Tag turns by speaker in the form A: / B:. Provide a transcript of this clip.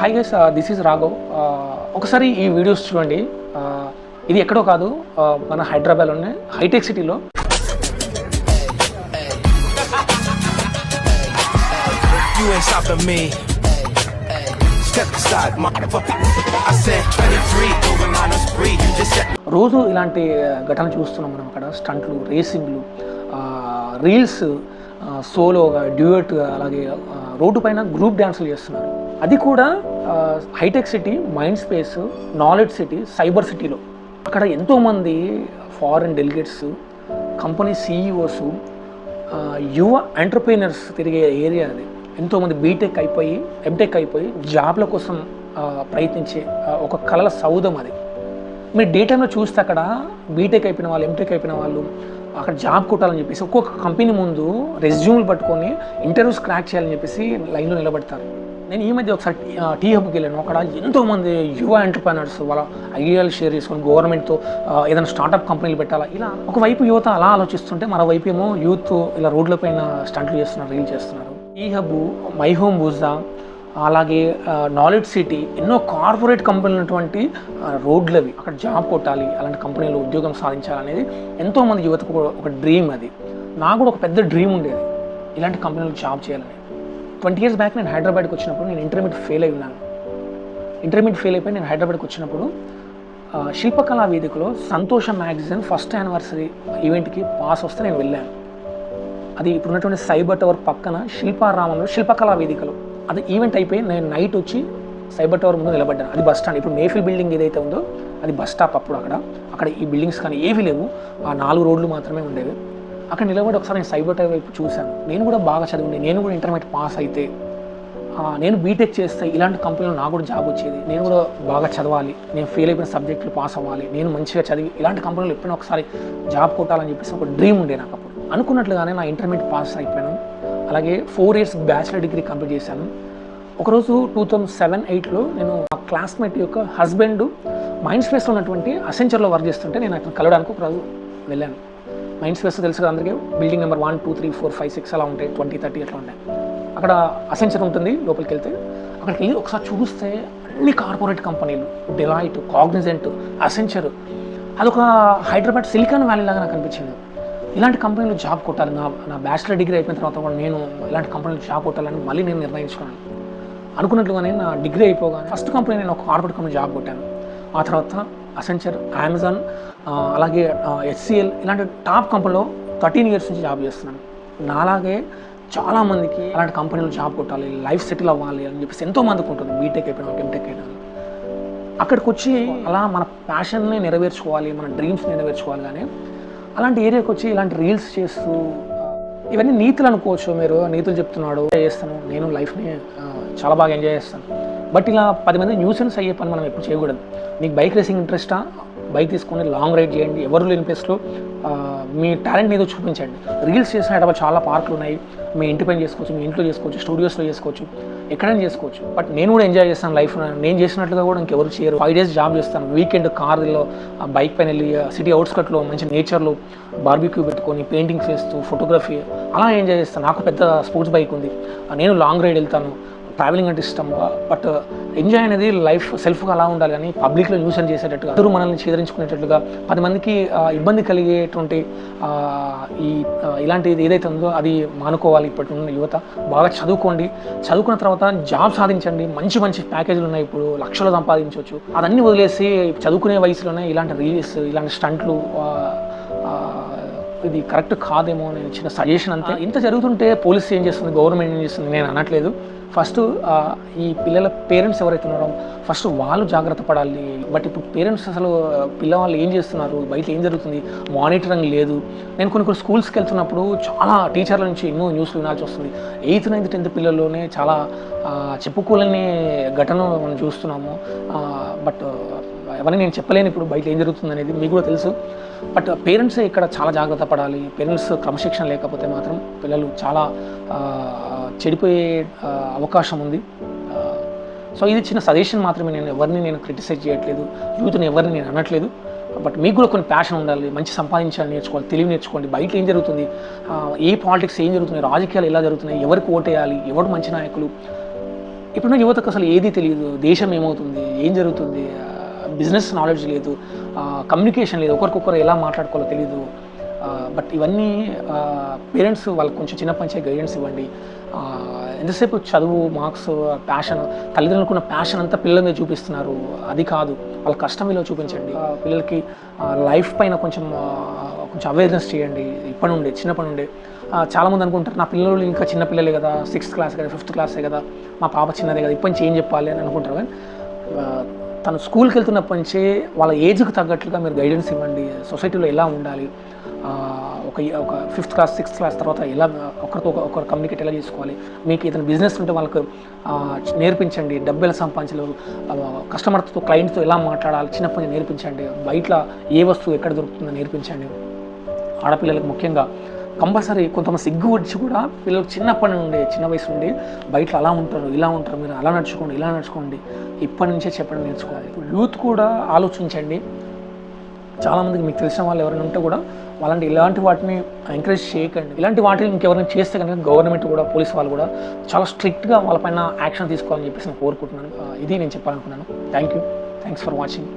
A: Hi guys this is Raghav Uh, ఒకసారి ఈ videos చూడండి Uh, ఇది ఎక్కడో కాదు uh, మన హైదరాబాద్లోనే హైటెక్ సిటీలో
B: You ain't stopping me. Step aside, motherfucker. I said 23, going on a spree. You just set
A: రోజు ఇలాంటి ఘటనలు చూస్తున్నాం మనం అక్కడ స్టంట్లు రేసింగ్లు రీల్స్ సోలోగా డ్యూయట్గా అలాగే రోడ్డు పైన గ్రూప్ డ్యాన్సులు చేస్తున్నారు అది కూడా hitech City Mind Space Knowledge City Cyber సిటీలో అక్కడ ఎంతోమంది ఫారిన్ డెలిగేట్స్ కంపెనీ సీఈఓస్ యువ ఎంటర్ప్రీనర్స్ తిరిగే ఏరియా అది. ఎంతోమంది బీటెక్ అయిపోయి ఎంటెక్ అయిపోయి జాబ్ల కోసం ప్రయత్నించే ఒక కళల సౌధం అది. మీరు డే టైంలో చూస్తే అక్కడ బీటెక్ అయిపోయిన వాళ్ళు ఎంటెక్ అయిపోయిన వాళ్ళు అక్కడ జాబ్ కొట్టాలని చెప్పేసి ఒక్కొక్క కంపెనీ ముందు రెజ్యూమ్లు పట్టుకొని ఇంటర్వ్యూస్ క్రాక్ చేయాలని చెప్పేసి లైన్లో నిలబడతారు. నేను ఈ మధ్య ఒకసారి టీ- హబ్కి వెళ్ళాను. అక్కడ ఎంతోమంది యువ ఎంటర్ప్రినర్స్ వాళ్ళ ఐడియాలు షేర్ చేసుకొని గవర్నమెంట్తో ఏదైనా స్టార్టప్ కంపెనీలు పెట్టాలా? ఇలా ఒకవైపు యువత అలా ఆలోచిస్తుంటే మరోవైపు ఏమో యూత్ ఇలా రోడ్లపైన స్టంట్లు చేస్తున్నారు రీల్ చేస్తున్నారు. ఈ హబ్ మై హోమ్ బూజా అలాగే నాలెడ్జ్ సిటీ ఎన్నో కార్పొరేట్ కంపెనీలు ఉన్నటువంటి రోడ్లవి. అక్కడ జాబ్ కొట్టాలి అలాంటి కంపెనీలో ఉద్యోగం సాధించాలనేది ఎంతోమంది యువతకు ఒక డ్రీమ్ అది. నాకు కూడా ఒక పెద్ద డ్రీమ్ ఉండేది ఇలాంటి కంపెనీలో జాబ్ చేయాలని. ట్వంటీ ఇయర్స్ బ్యాక్ నేను హైదరాబాద్కి వచ్చినప్పుడు నేను ఇంటర్మీడియట్ ఫెయిల్ అయి ఉన్నాను. ఇంటర్మీడియట్ ఫెయిల్ అయిపోయి నేను హైదరాబాద్కి వచ్చినప్పుడు శిల్పకళా వేదికలో సంతోష మ్యాగజైన్ ఫస్ట్ యానివర్సరీ ఈవెంట్కి పాస్ వస్తే నేను వెళ్ళాను. అది ఇప్పుడు ఉన్నటువంటి సైబర్ టవర్ పక్కన శిల్పారామంలో శిల్పకళా వేదికలో. అది ఈవెంట్ అయిపోయి నేను నైట్ వచ్చి సైబర్ టవర్ ముందు నిలబడ్డాను. అది బస్ స్టాండ్ ఇప్పుడు మేఫిల్ బిల్డింగ్ ఏదైతే ఉందో అది బస్ స్టాప్ అప్పుడు అక్కడ. అక్కడ ఈ బిల్డింగ్స్ కానీ ఏవి లేవు. ఆ నాలుగు రోడ్లు మాత్రమే ఉండేవి. అక్కడ నిలబడి ఒకసారి నేను సైబర్ టవర్ వైపు చూశాను. నేను కూడా బాగా చదివింది నేను కూడా ఇంటర్మీడియట్ పాస్ అయితే నేను బీటెక్ చేస్తే ఇలాంటి కంపెనీలో నాకు కూడా జాబ్ వచ్చేది. నేను కూడా బాగా చదవాలి. నేను ఫెయిల్ అయిపోయిన సబ్జెక్టులు పాస్ అవ్వాలి. నేను మంచిగా చదివి ఇలాంటి కంపెనీలో ఎప్పుడైనా ఒకసారి జాబ్ కొట్టాలని చెప్పేసి ఒక డ్రీమ్ ఉండే నాకు అప్పుడు. అనుకున్నట్లుగానే నా ఇంటర్మీడియట్ పాస్ అయిపోయాను. అలాగే four years bachelor degree complete చేశాను. ఒకరోజు టూ థౌజండ్ సెవెన్ ఎయిట్లో నేను మా క్లాస్మేట్ యొక్క హస్బెండ్ మైండ్ స్పేస్లో ఉన్నటువంటి అసెంచర్లో వర్క్ చేస్తుంటే నేను అతను కలవడానికి ఒక రోజు వెళ్ళాను. మైండ్ స్పేస్ తెలుసు కదా అందరికీ? Building number one two three four five six అలా ఉంటాయి. ట్వంటీ థర్టీ అట్లా ఉంటాయి. అక్కడ అసెంచర్ ఉంటుంది లోపలికి వెళ్తే. అక్కడికి వెళ్ళి ఒకసారి చూస్తే అన్ని కార్పొరేట్ కంపెనీలు డిలాయిట్ కాగ్నిజెంట్ అసెంచర్ అదొక హైదరాబాద్ సిలికాన్ వ్యాలీ లాగా నాకు అనిపించింది. ఇలాంటి కంపెనీలో జాబ్ కొట్టాలి. నా నా బ్యాచిలర్ డిగ్రీ అయిపోయిన తర్వాత కూడా నేను ఇలాంటి కంపెనీలో జాబ్ కొట్టాలని మళ్ళీ నేను నిర్ణయించుకున్నాను. అనుకున్నట్లుగానే నా డిగ్రీ అయిపోగానే ఫస్ట్ కంపెనీ నేను ఒక కార్పొరేట్ కంపెనీ జాబ్ కొట్టాను. ఆ తర్వాత అసెంచర్ అమెజాన్ అలాగే హెచ్సిఎల్ ఇలాంటి టాప్ కంపెనీలో థర్టీన్ ఇయర్స్ నుంచి జాబ్ చేస్తున్నాను. నాలాగే చాలామందికి అలాంటి కంపెనీలో జాబ్ కొట్టాలి లైఫ్ సెటిల్ అవ్వాలి అని చెప్పేసి ఎంతో మందికి ఉంటుంది బీటెక్ అయిపోయిన వాళ్ళకి ఎంటెక్ అయిన. అక్కడికి వచ్చి అలా మన ప్యాషన్ని నెరవేర్చుకోవాలి మన డ్రీమ్స్ నెరవేర్చుకోవాలి కానీ అలాంటి ఏరియాకి వచ్చి ఇలాంటి రీల్స్ చేస్తూ ఇవన్నీ నీతులు అనుకోవచ్చు మీరు నీతులు చెప్తున్నాడు ఎంజాయ్ చేస్తాను నేను లైఫ్ని చాలా బాగా ఎంజాయ్ చేస్తాను. బట్ ఇలా పది మంది న్యూసెన్స్ అయ్యే పని మనం ఎప్పుడు చేయకూడదు. నీకు బైక్ రేసింగ్ ఇంట్రెస్టా? బైక్ తీసుకొని లాంగ్ రైడ్ చేయండి. ఎవరు లేని ప్లేస్లో మీ టాలెంట్ ఏదో చూపించండి. రీల్స్ చేసిన చాలా పార్కులు ఉన్నాయి. మీ ఇంటి పని చేసుకోవచ్చు మీ ఇంట్లో చేసుకోవచ్చు స్టూడియోస్లో చేసుకోవచ్చు ఎక్కడైనా చేసుకోవచ్చు. బట్ నేను కూడా ఎంజాయ్ చేస్తాను లైఫ్ నేను చేసినట్లుగా కూడా ఇంకెవరు చేయరు. ఫైవ్ డేస్ జాబ్ చేస్తాను. వీకెండ్ కార్లో బైక్ పైన వెళ్ళి సిటీ అవుట్స్కట్లో మంచి నేచర్లో బార్బిక్యూ పెట్టుకొని పెయింటింగ్స్ వేస్తూ ఫోటోగ్రఫీ అలా ఎంజాయ్ చేస్తాను. నాకు పెద్ద స్పోర్ట్స్ బైక్ ఉంది. నేను లాంగ్ రైడ్ వెళ్తాను. ట్రావెలింగ్ అంటే ఇష్టం బట్ ఎంజాయ్ అనేది లైఫ్ సెల్ఫ్గా అలా ఉండాలి కానీ పబ్లిక్లో న్యూసెన్స్ చేసేటట్టుగా అందరూ మనల్ని చేదరించుకునేటట్లుగా పది మందికి ఇబ్బంది కలిగేటువంటి ఈ ఇలాంటిది ఏదైతే ఉందో అది మానుకోవాలి ఇప్పటి ఉన్న యువత. బాగా చదువుకోండి. చదువుకున్న తర్వాత జాబ్ సాధించండి. మంచి మంచి ప్యాకేజీలు ఉన్నాయి ఇప్పుడు. లక్షలు సంపాదించవచ్చు. అదన్నీ వదిలేసి చదువుకునే వయసులోనే ఇలాంటి రీల్స్ ఇలాంటి స్టంట్లు ఇది కరెక్ట్ కాదేమో నేను ఇచ్చిన సజెషన్ అంతే. ఇంత జరుగుతుంటే పోలీస్ ఏం చేస్తుంది? గవర్నమెంట్ ఏం చేస్తుంది? నేను అనట్లేదు. ఫస్ట్ ఈ పిల్లల పేరెంట్స్ ఎవరైతే ఉన్నారో ఫస్ట్ వాళ్ళు జాగ్రత్త పడాలి. బట్ ఇప్పుడు పేరెంట్స్ అసలు పిల్లవాళ్ళు ఏం చేస్తున్నారు? బయట ఏం జరుగుతుంది? మానిటరింగ్ లేదు. నేను కొన్ని కొన్ని స్కూల్స్కి వెళ్తున్నప్పుడు చాలా టీచర్ల నుంచి ఎన్నో న్యూస్లు వినాల్సి వస్తుంది. ఎయిత్ నైన్త్ టెన్త్ పిల్లల్లోనే చాలా చెప్పుకోలేని ఘటనలు మనం చూస్తున్నాము. బట్ ఎవరిని నేను చెప్పలేను. ఇప్పుడు బయట ఏం జరుగుతుంది అనేది మీకు కూడా తెలుసు. బట్ పేరెంట్స్ ఇక్కడ చాలా జాగ్రత్త పడాలి. పేరెంట్స్ క్రమశిక్షణ లేకపోతే మాత్రం పిల్లలు చాలా చెడిపోయే అవకాశం ఉంది. సో ఇది చిన్న సజెషన్ మాత్రమే. నేను ఎవరిని నేను క్రిటిసైజ్ చేయట్లేదు. యూత్ని ఎవరిని నేను అనట్లేదు. బట్ మీకు కూడా కొన్ని ప్యాషన్ ఉండాలి. మంచి సంపాదించాలి నేర్చుకోవాలి. తెలివి నేర్చుకోండి. బయట ఏం జరుగుతుంది? ఏ పాలిటిక్స్ ఏం జరుగుతుంది రాజకీయాలు ఎలా జరుగుతున్నాయి? ఎవరికి ఓటేయాలి ఎవరు మంచి నాయకులు? ఇప్పుడున్న యువతకు అసలు ఏది తెలియదు. దేశం ఏమవుతుంది? ఏం జరుగుతుంది? బిజినెస్ నాలెడ్జ్ లేదు కమ్యూనికేషన్ లేదు ఒకరికొకరు ఎలా మాట్లాడుకోవాలో తెలియదు బట్ ఇవన్నీ పేరెంట్స్ వాళ్ళకి కొంచెం చిన్నప్పటి నుంచే గైడెన్స్ ఇవ్వండి. ఎంతసేపు చదువు మార్క్స్ ప్యాషన్ తల్లిదండ్రులకున్న ప్యాషన్ అంతా పిల్లల మీద చూపిస్తున్నారు. అది కాదు వాళ్ళ కష్టం ఇలా చూపించండి. పిల్లలకి లైఫ్ పైన కొంచెం కొంచెం అవేర్నెస్ చేయండి. ఇప్పటి నుండే చిన్నప్పటి నుండే. చాలామంది అనుకుంటారు నా పిల్లలు ఇంకా చిన్న పిల్లలే కదా సిక్స్త్ క్లాస్ కదా ఫిఫ్త్ క్లాసే కదా మా పాప చిన్నదే కదా ఇప్పటి నుంచి ఏం చెప్పాలి అని అనుకుంటారు. కానీ తను స్కూల్కి వెళ్తున్నప్పటి నుంచే వాళ్ళ ఏజ్కి తగ్గట్లుగా మీరు గైడెన్స్ ఇవ్వండి. సొసైటీలో ఎలా ఉండాలి? ఒక ఒక ఫిఫ్త్ క్లాస్ సిక్స్త్ క్లాస్ తర్వాత ఎలా ఒకరితో ఒకరు కమ్యూనికేట్ ఎలా చేసుకోవాలి? మీకు ఏదైనా బిజినెస్ ఉంటే వాళ్ళకు నేర్పించండి. డబ్బు ఎలా సంపాదించాలి కస్టమర్తో క్లయింట్తో ఎలా మాట్లాడాలి? చిన్నప్పటి నుంచి నేర్పించండి. బయట ఏ వస్తువు ఎక్కడ దొరుకుతుందో నేర్పించండి. ఆడపిల్లలకు ముఖ్యంగా కంపల్సరీ కొంతమంది సిగ్గు వచ్చి కూడా పిల్లలు చిన్నప్పటి నుండి చిన్న వయసు నుండి బయట అలా ఉంటారు ఇలా ఉంటారు మీరు అలా నడుచుకోండి ఇలా నడుచుకోండి ఇప్పటి నుంచే చెప్పడం నేర్చుకోవాలి. ఇప్పుడు యూత్ కూడా ఆలోచించండి. చాలామందికి మీకు తెలిసిన వాళ్ళు ఎవరైనా ఉంటే కూడా వాళ్ళంటే ఇలాంటి వాటిని ఎంకరేజ్ చేయకండి. ఇలాంటి వాటిని ఇంకెవరైనా చేస్తే కనుక గవర్నమెంట్ కూడా పోలీస్ వాళ్ళు కూడా చాలా స్ట్రిక్ట్గా వాళ్ళపైన యాక్షన్ తీసుకోవాలని చెప్పేసి నేను కోరుకుంటున్నాను. ఇది నేను చెప్పాలనుకున్నాను. Thank you thanks for watching